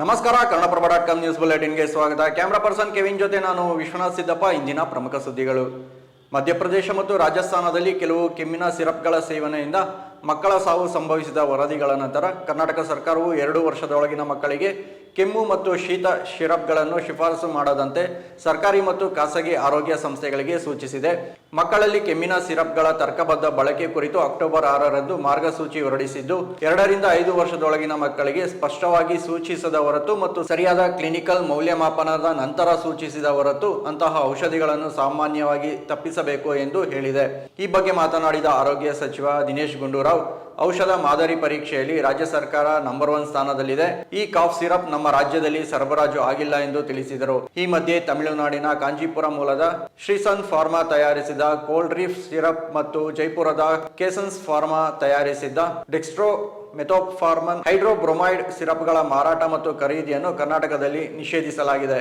ನಮಸ್ಕಾರ, Kannadaprabha dot com news ಬುಲೆಟಿನ್ಗೆ ಸ್ವಾಗತ. ಕ್ಯಾಮ್ರಾ ಪರ್ಸನ್ ಕೆವಿನ್ ಜೊತೆ ನಾನು ವಿಶ್ವನಾಥ್ ಸಿದ್ದಪ್ಪ, ಇಂದಿನ ಪ್ರಮುಖ ಸುದ್ದಿಗಳು. ಮಧ್ಯಪ್ರದೇಶ ಮತ್ತು ರಾಜಸ್ಥಾನದಲ್ಲಿ ಕೆಲವು ಕೆಮ್ಮಿನ ಸಿರಪ್ಗಳ ಸೇವನೆಯಿಂದ ಮಕ್ಕಳ ಸಾವು ಸಂಭವಿಸಿದ ವರದಿಗಳ ನಂತರ ಕರ್ನಾಟಕ ಸರ್ಕಾರವು ಎರಡು ವರ್ಷದೊಳಗಿನ ಮಕ್ಕಳಿಗೆ ಕೆಮ್ಮು ಮತ್ತು ಶೀತ ಶಿರಪ್ಗಳನ್ನು ಶಿಫಾರಸು ಮಾಡದಂತೆ ಸರ್ಕಾರಿ ಮತ್ತು ಖಾಸಗಿ ಆರೋಗ್ಯ ಸಂಸ್ಥೆಗಳಿಗೆ ಸೂಚಿಸಿದೆ. ಮಕ್ಕಳಲ್ಲಿ ಕೆಮ್ಮಿನ ಸಿರಪ್ಗಳ ತರ್ಕಬದ್ಧ ಬಳಕೆ ಕುರಿತು ಅಕ್ಟೋಬರ್ ಆರರಂದು ಮಾರ್ಗಸೂಚಿ ಹೊರಡಿಸಿದ್ದು, ಎರಡರಿಂದ ಐದು ವರ್ಷದೊಳಗಿನ ಮಕ್ಕಳಿಗೆ ಸ್ಪಷ್ಟವಾಗಿ ಸೂಚಿಸದ ಹೊರತು ಮತ್ತು ಸರಿಯಾದ ಕ್ಲಿನಿಕಲ್ ಮೌಲ್ಯಮಾಪನದ ನಂತರ ಸೂಚಿಸಿದ ಹೊರತು ಅಂತಹ ಔಷಧಿಗಳನ್ನು ಸಾಮಾನ್ಯವಾಗಿ ತಪ್ಪಿಸಬೇಕು ಎಂದು ಹೇಳಿದೆ. ಈ ಬಗ್ಗೆ ಮಾತನಾಡಿದ ಆರೋಗ್ಯ ಸಚಿವ ದಿನೇಶ್ ಗುಂಡೂರಾವ್, ಔಷಧ ಮಾದರಿ ಪರೀಕ್ಷೆಯಲ್ಲಿ ರಾಜ್ಯ ಸರ್ಕಾರ ನಂಬರ್ ಒನ್ ಸ್ಥಾನದಲ್ಲಿದೆ. ಈ ಕಾಫ್ ಸಿರಪ್ ನಮ್ಮ ರಾಜ್ಯದಲ್ಲಿ ಸರಬರಾಜು ಆಗಿಲ್ಲ ಎಂದು ತಿಳಿಸಿದರು. ಈ ಮಧ್ಯೆ ತಮಿಳುನಾಡಿನ ಕಾಂಜೀಪುರ ಮೂಲದ ಶ್ರೀಸನ್ ಫಾರ್ಮಾ ತಯಾರಿಸಿದ ಕೋಲ್ಡ್ ರೀಫ್ ಸಿರಪ್ ಮತ್ತು ಜೈಪುರದ ಕೇಸನ್ಸ್ ಫಾರ್ಮಾ ತಯಾರಿಸಿದ್ದ ಡೆಕ್ಸ್ಟ್ರೋ ಮೆಥೋಫಾರ್ಮನ್ ಹೈಡ್ರೋಬ್ರೊಮೈಡ್ ಸಿರಪ್ಗಳ ಮಾರಾಟ ಮತ್ತು ಖರೀದಿಯನ್ನು ಕರ್ನಾಟಕದಲ್ಲಿ ನಿಷೇಧಿಸಲಾಗಿದೆ.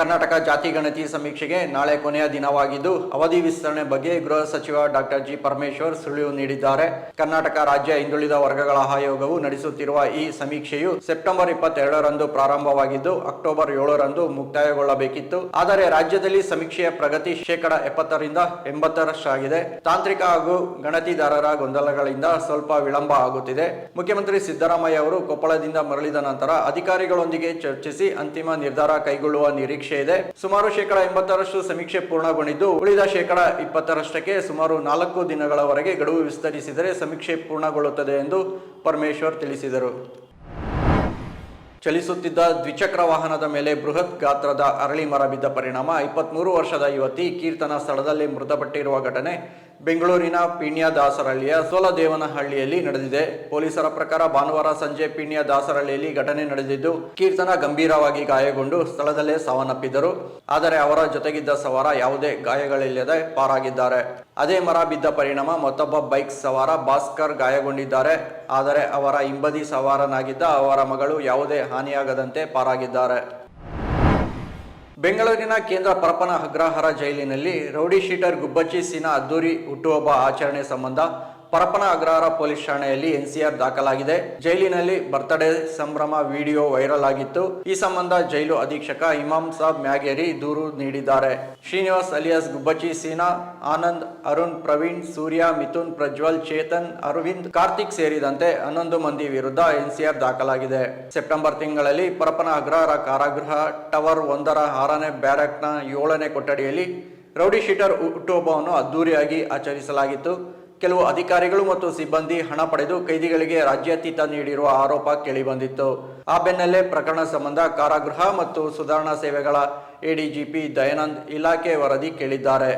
ಕರ್ನಾಟಕ ಜಾತಿ ಗಣತಿ ಸಮೀಕ್ಷೆಗೆ ನಾಳೆ ಕೊನೆಯ ದಿನವಾಗಿದ್ದು, ಅವಧಿ ವಿಸ್ತರಣೆ ಬಗ್ಗೆ ಗೃಹ ಸಚಿವ ಡಾಕ್ಟರ್ ಜಿ ಪರಮೇಶ್ವರ್ ಸುಳಿವು ನೀಡಿದ್ದಾರೆ. ಕರ್ನಾಟಕ ರಾಜ್ಯ ಹಿಂದುಳಿದ ವರ್ಗಗಳ ಆಯೋಗವು ನಡೆಸುತ್ತಿರುವ ಈ ಸಮೀಕ್ಷೆಯು ಸೆಪ್ಟೆಂಬರ್ ಇಪ್ಪತ್ತೆರಡರಂದು ಪ್ರಾರಂಭವಾಗಿದ್ದು, ಅಕ್ಟೋಬರ್ ಏಳರಂದು ಮುಕ್ತಾಯಗೊಳ್ಳಬೇಕಿತ್ತು. ಆದರೆ ರಾಜ್ಯದಲ್ಲಿ ಸಮೀಕ್ಷೆಯ ಪ್ರಗತಿ ಶೇಕಡ ಎಪ್ಪತ್ತರಿಂದ ಎಂಬತ್ತರಷ್ಟಾಗಿದೆ. ತಾಂತ್ರಿಕ ಹಾಗೂ ಗಣತಿದಾರರ ಗೊಂದಲಗಳಿಂದ ಸ್ವಲ್ಪ ವಿಳಂಬ ಆಗುತ್ತಿದೆ. ಮುಖ್ಯಮಂತ್ರಿ ಸಿದ್ದರಾಮಯ್ಯ ಅವರು ಕೊಪ್ಪಳದಿಂದ ಮರಳಿದ ನಂತರ ಅಧಿಕಾರಿಗಳೊಂದಿಗೆ ಚರ್ಚಿಸಿ ಅಂತಿಮ ನಿರ್ಧಾರ ಕೈಗೊಳ್ಳುವ ನಿರೀಕ್ಷೆ ಇದೆ. ಸುಮಾರು ಶೇಕಡ ಎಂಬತ್ತರಷ್ಟು ಸಮೀಕ್ಷೆ ಪೂರ್ಣಗೊಂಡಿದ್ದು, ಉಳಿದ ಶೇಕಡ ಇಪ್ಪತ್ತರಷ್ಟಕ್ಕೆ ಸುಮಾರು ನಾಲ್ಕು ದಿನಗಳವರೆಗೆ ಗಡುವು ವಿಸ್ತರಿಸಿದರೆ ಸಮೀಕ್ಷೆ ಪೂರ್ಣಗೊಳ್ಳುತ್ತದೆ ಎಂದು ಪರಮೇಶ್ವರ್ ತಿಳಿಸಿದರು. ಚಲಿಸುತ್ತಿದ್ದ ದ್ವಿಚಕ್ರ ವಾಹನದ ಮೇಲೆ ಬೃಹತ್ ಗಾತ್ರದ ಅರಳಿ ಮರ ಬಿದ್ದ ಪರಿಣಾಮ, ಇಪ್ಪತ್ಮೂರು ವರ್ಷದ ಯುವತಿ ಕೀರ್ತನ ಸ್ಥಳದಲ್ಲಿ ಮೃತಪಟ್ಟಿರುವ ಘಟನೆ ಬೆಂಗಳೂರಿನ ಪೀಣ್ಯ ದಾಸರಹಳ್ಳಿಯ ಸೋಲದೇವನಹಳ್ಳಿಯಲ್ಲಿ ನಡೆದಿದೆ. ಪೊಲೀಸರ ಪ್ರಕಾರ ಭಾನುವಾರ ಸಂಜೆ ಪೀಣ್ಯ ದಾಸರಹಳ್ಳಿಯಲ್ಲಿ ಘಟನೆ ನಡೆದಿದ್ದು, ಕೀರ್ತನ ಗಂಭೀರವಾಗಿ ಗಾಯಗೊಂಡು ಸ್ಥಳದಲ್ಲೇ ಸಾವನ್ನಪ್ಪಿದ್ದರು. ಆದರೆ ಅವರ ಜೊತೆಗಿದ್ದ ಸವಾರ ಯಾವುದೇ ಗಾಯಗಳಿಲ್ಲದೆ ಪಾರಾಗಿದ್ದಾರೆ. ಅದೇ ಮರ ಬಿದ್ದ ಪರಿಣಾಮ, ಮತ್ತೊಬ್ಬ ಬೈಕ್ ಸವಾರ ಭಾಸ್ಕರ್ ಗಾಯಗೊಂಡಿದ್ದಾರೆ. ಆದರೆ ಅವರ ಹಿಂಬದಿ ಸವಾರನಾಗಿದ್ದ ಅವರ ಮಗಳು ಯಾವುದೇ ಹಾನಿಯಾಗದಂತೆ ಪಾರಾಗಿದ್ದಾರೆ. ಬೆಂಗಳೂರಿನ ಕೇಂದ್ರ ಪರಪನ ಅಗ್ರಹಾರ ಜೈಲಿನಲ್ಲಿ ರೌಡಿ ಶೀಟರ್ ಗುಬ್ಬಚ್ಚಿ ಸಿನ ಅದ್ದೂರಿ ಹುಟ್ಟುಹಬ್ಬ ಆಚರಣೆ ಸಂಬಂಧ ಪರಪನ ಅಗ್ರಹಾರ ಪೊಲೀಸ್ ಠಾಣೆಯಲ್ಲಿ ಎನ್ಸಿಆರ್ ದಾಖಲಾಗಿದೆ. ಜೈಲಿನಲ್ಲಿ ಬರ್ತ್ಡೇ ಸಂಭ್ರಮ ವಿಡಿಯೋ ವೈರಲ್ ಆಗಿತ್ತು. ಈ ಸಂಬಂಧ ಜೈಲು ಅಧೀಕ್ಷಕ ಇಮಾಮ್ ಸಾಬ್ ಮ್ಯಾಗೇರಿ ದೂರು ನೀಡಿದ್ದಾರೆ. ಶ್ರೀನಿವಾಸ್ ಅಲಿಯಾಸ್, ಗುಬ್ಬಚ್ಚಿ ಸೀನಾ, ಆನಂದ್, ಅರುಣ್, ಪ್ರವೀಣ್, ಸೂರ್ಯ, ಮಿಥುನ್, ಪ್ರಜ್ವಲ್, ಚೇತನ್, ಅರವಿಂದ್, ಕಾರ್ತಿಕ್ ಸೇರಿದಂತೆ ಹನ್ನೊಂದು ಮಂದಿ ವಿರುದ್ಧ ಎನ್ಸಿಆರ್ ದಾಖಲಾಗಿದೆ. ಸೆಪ್ಟೆಂಬರ್ ತಿಂಗಳಲ್ಲಿ ಪರಪನ ಅಗ್ರಹಾರ ಕಾರಾಗೃಹ ಟವರ್ ಒಂದರ ಆರನೇ ಬ್ಯಾರಕ್ನ ಏಳನೇ ಕೊಠಡಿಯಲ್ಲಿ ರೌಡಿ ಶೀಟರ್ ಹುಟ್ಟುಹಬ್ಬವನ್ನು ಅದ್ದೂರಿಯಾಗಿ ಆಚರಿಸಲಾಗಿತ್ತು. ಕೆಲವು ಅಧಿಕಾರಿಗಳು ಮತ್ತು ಸಿಬ್ಬಂದಿ ಹಣ ಪಡೆದು ಕೈದಿಗಳಿಗೆ ರಾಜ್ಯಾತೀತ ನೀಡಿರುವ ಆರೋಪ ಕೇಳಿಬಂದಿತ್ತು. ಆ ಬೆನ್ನಲ್ಲೇ ಪ್ರಕರಣ ಸಂಬಂಧ ಕಾರಾಗೃಹ ಮತ್ತು ಸುಧಾರಣಾ ಸೇವೆಗಳ ಎಡಿಜಿಪಿ ದಯಾನಂದ್ ಇಲಾಖೆ ವರದಿ ಕೇಳಿದ್ದಾರೆ.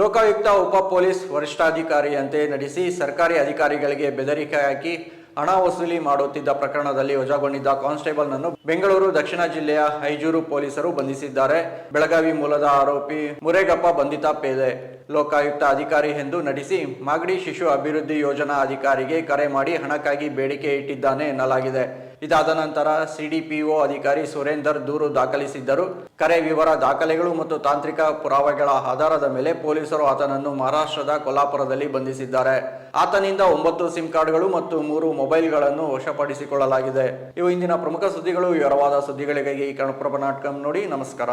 ಲೋಕಾಯುಕ್ತ ಉಪ ಪೊಲೀಸ್ ವರಿಷ್ಠಾಧಿಕಾರಿಯಂತೆ ನಡೆಸಿ ಸರ್ಕಾರಿ ಅಧಿಕಾರಿಗಳಿಗೆ ಬೆದರಿಕೆ ಹಾಕಿ ಹಣ ವಸೂಲಿ ಮಾಡುತ್ತಿದ್ದ ಪ್ರಕರಣದಲ್ಲಿ ವಜಾಗೊಂಡಿದ್ದ ಕಾನ್ಸ್ಟೇಬಲ್ನನ್ನು ಬೆಂಗಳೂರು, ದಕ್ಷಿಣ ಜಿಲ್ಲೆಯ ಹೈಜೂರು ಪೊಲೀಸರು ಬಂಧಿಸಿದ್ದಾರೆ. ಬೆಳಗಾವಿ ಮೂಲದ ಆರೋಪಿ ಮುರೇಗಪ್ಪ ಬಂಧಿತ ಪೇದೆ. ಲೋಕಾಯುಕ್ತ ಅಧಿಕಾರಿ ಎಂದು ನಟಿಸಿ ಮಾಗಡಿ ಶಿಶು ಅಭಿವೃದ್ಧಿ ಯೋಜನಾ ಅಧಿಕಾರಿಗೆ ಕರೆ ಮಾಡಿ ಹಣಕ್ಕಾಗಿ ಬೇಡಿಕೆ ಇಟ್ಟಿದ್ದಾನೆ ಎನ್ನಲಾಗಿದೆ. ಇದಾದ ನಂತರ ಸಿಡಿಪಿಒ ಅಧಿಕಾರಿ ಸುರೇಂದರ್ ದೂರು ದಾಖಲಿಸಿದ್ದರು. ಕರೆ ವಿವರ ದಾಖಲೆಗಳು ಮತ್ತು ತಾಂತ್ರಿಕ ಪುರಾವೆಗಳ ಆಧಾರದ ಮೇಲೆ ಪೊಲೀಸರು ಆತನನ್ನು ಮಹಾರಾಷ್ಟ್ರದ ಕೊಲ್ಲಾಪುರದಲ್ಲಿ ಬಂಧಿಸಿದ್ದಾರೆ. ಆತನಿಂದ ಒಂಬತ್ತು ಸಿಮ್ ಕಾರ್ಡ್ಗಳು ಮತ್ತು ಮೂರು ಮೊಬೈಲ್ಗಳನ್ನು ವಶಪಡಿಸಿಕೊಳ್ಳಲಾಗಿದೆ. ಇವು ಇಂದಿನ ಪ್ರಮುಖ ಸುದ್ದಿಗಳು. ವಿವರವಾದ ಸುದ್ದಿಗಳಿಗಾಗಿ ಈ ಕನ್ನಡಪ್ರಭ ನಾಟಕ ನೋಡಿ. ನಮಸ್ಕಾರ.